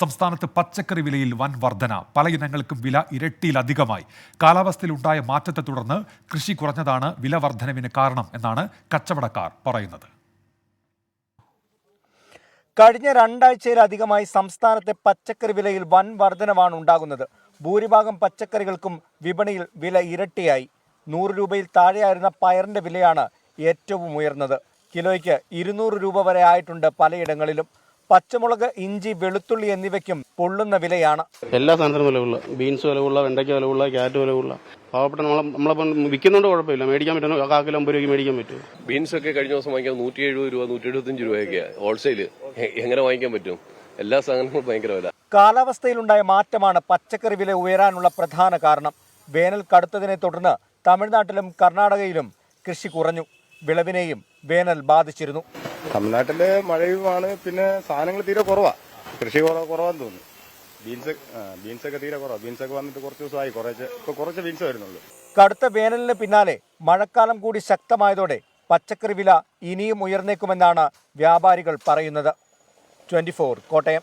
സംസ്ഥാനത്ത് പച്ചക്കറി വിലയിൽ വൻ വർധന. പല ഇനങ്ങൾക്കും വില ഇരട്ടിയിലധികമായി. കാലാവസ്ഥയിലുണ്ടായ മാറ്റത്തെ തുടർന്ന് കൃഷി കുറഞ്ഞതാണ് വില വർധനവിന് കാരണം എന്നാണ് കച്ചവടക്കാർ പറയുന്നത്. കഴിഞ്ഞ രണ്ടാഴ്ചയിലധികമായി സംസ്ഥാനത്തെ പച്ചക്കറി വിലയിൽ വൻ വർധനവാണ് ഉണ്ടാകുന്നത്. ഭൂരിഭാഗം പച്ചക്കറികൾക്കും വിപണിയിൽ വില ഇരട്ടിയായി. നൂറ് രൂപയിൽ താഴെയായിരുന്ന പയറിന്റെ വിലയാണ് ഏറ്റവും ഉയർന്നത്. കിലോയ്ക്ക് ഇരുന്നൂറ് രൂപ വരെ ആയിട്ടുണ്ട് പലയിടങ്ങളിലും. പച്ചമുളക് ഇഞ്ചി വെളുത്തുള്ളി എന്നിവയ്ക്കും പൊള്ളുന്ന വിലയാണ്. എല്ലാ സാധനത്തിനും വിലവുള്ള ബീൻസ് വിലവുള്ള വെണ്ടയ്ക്ക വിലവുള്ള ക്യാരറ്റ് വിലവുള്ള പാവപ്പെട്ട നമ്മളെ നമ്മളിപ്പം വിൽക്കുന്നുണ്ട് കുഴപ്പമില്ല. മേടിക്കാൻ പറ്റുന്ന കാക്കിൽ അമ്പത് രൂപയ്ക്ക് മേടിക്കാൻ പറ്റും ബീൻസ് ഒക്കെ കഴിഞ്ഞ ദിവസം വാങ്ങിക്കാൻ നൂറ്റി എഴുപത് രൂപ നൂറ്റി എഴുപത്തഞ്ച് രൂപയൊക്കെയാണ് ഹോൾസെയിൽ എങ്ങനെ വാങ്ങിക്കാൻ പറ്റും? എല്ലാ സാധനങ്ങളും ഭയങ്കര വില. കാലാവസ്ഥയിലുണ്ടായ മാറ്റമാണ് പച്ചക്കറി വില ഉയരാനുള്ള പ്രധാന കാരണം. വേനൽ കടുത്തതിനെ തുടർന്ന് തമിഴ്നാട്ടിലും കർണാടകയിലും കൃഷി കുറഞ്ഞു. വിളവിനെയും വേനൽ ബാധിച്ചിരുന്നു. തമിഴ്നാട്ടിൽ മഴയുമാണ് പിന്നെ സാധനങ്ങൾ തീരെ കുറവാ. കൃഷി കുറവ് കുറവാന്ന് തോന്നുന്നു. ബീൻസ് ബീൻസ് ഒക്കെ തീരെ കുറവാ. ബീൻസ് ഒക്കെ വന്നിട്ട് കുറച്ച് ദിവസമായി. കുറച്ച് ഇപ്പൊ കുറച്ച് ബീൻസ് വരുന്നുള്ളൂ. കടുത്ത വേനലിന് പിന്നാലെ മഴക്കാലം കൂടി ശക്തമായതോടെ പച്ചക്കറി വില ഇനിയും ഉയർന്നേക്കുമെന്നാണ് വ്യാപാരികൾ പറയുന്നത്. ട്വന്റി കോട്ടയം.